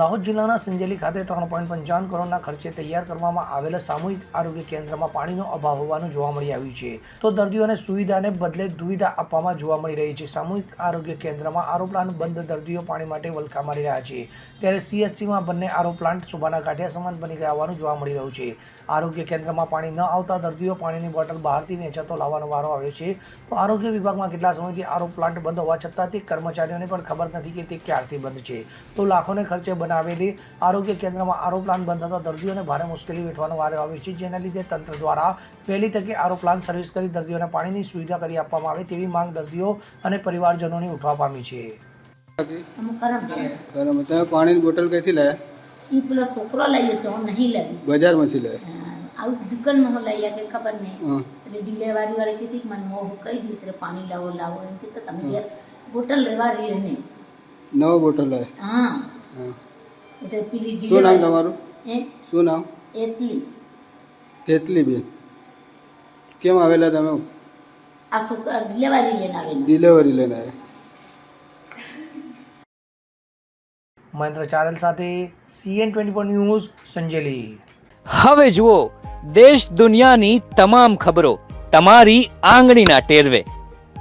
દાહોદ જિલ્લાના સંજેલી ખાતે ત્રણ પોઈન્ટ પંચાવન કરોડના ખર્ચે તૈયાર કરવામાં આવેલા સામૂહિક આરોગ્ય કેન્દ્રમાં પાણીનો અભાવ હોવાનું જોવા મળી આવ્યું છે. તો દર્દીઓને સુવિધાને બદલે દુવિધા આપવામાં જોવા મળી રહી છે. સામૂહિક આરોગ્ય કેન્દ્રમાં આરો પ્લાન્ટ બંધ દર્દીઓ પાણી માટે વલખા મારી રહ્યા છે. ત્યારે સીએચસીમાં બંને આરો પ્લાન્ટ સુબાના કાંઠિયા સમાન બની ગયા હોવાનું જોવા મળી રહ્યું છે. આરોગ્ય કેન્દ્રમાં પાણી ન આવતા દર્દીઓ પાણીની બોટલ બહારથી વેચાતો લાવવાનો વારો આવ્યો છે. તો આરોગ્ય વિભાગમાં કેટલા સમયથી આરો પ્લાન્ટ બંધ હોવા છતાં તે કર્મચારીઓને પણ ખબર નથી કે તે ક્યારથી બંધ છે. તો લાખોને ખર્ચે બનાવેલી આરોગ્ય કેન્દ્રમાં આરો પ્લાન બંધ થતા દર્દીઓને ભારે મુશ્કેલી વેઠવાનો વારો આવે છે જેના લીધે તંત્ર દ્વારા વહેલી તકે આરો પ્લાન સર્વિસ કરી દર્દીઓને પાણીની સુવિધા કરી આપવામાં આવે તેવી માંગ દર્દીઓ અને પરિવારજનોની ઉઠવા પામી છે. પાણીની બોટલ ક્યાંથી લાયા? એ પેલો છોકરો લઈ હું નહીં લાવી બજારમાંથી લાયા? આવું દુકાનમાં લઈ કે ખબર નહીં. એટલે ડિલેવરી વાળી કીધી કે મને હું કઈ રીતે પાણી લાવો લાવો. એમ કીધું તમે બોટલ લેવા રહી નહીં. નવ બોટલ હા. હા. એટલે પેલી શું નામ તમારું? હે? શું નામ? એટલી તેતલી. બેન કેમ આવેલા તમે? આ સુકર ડિલેવરી લઈને આવેલા. ડિલિવરી લઈને આવ્યા. મહેન્દ્ર ચારેલ સાથે CN twenty four news Sanjeli. હવે જુઓ દેશ દુનિયાની તમામ ખબરો તમારી આંગળીના ટેરવે.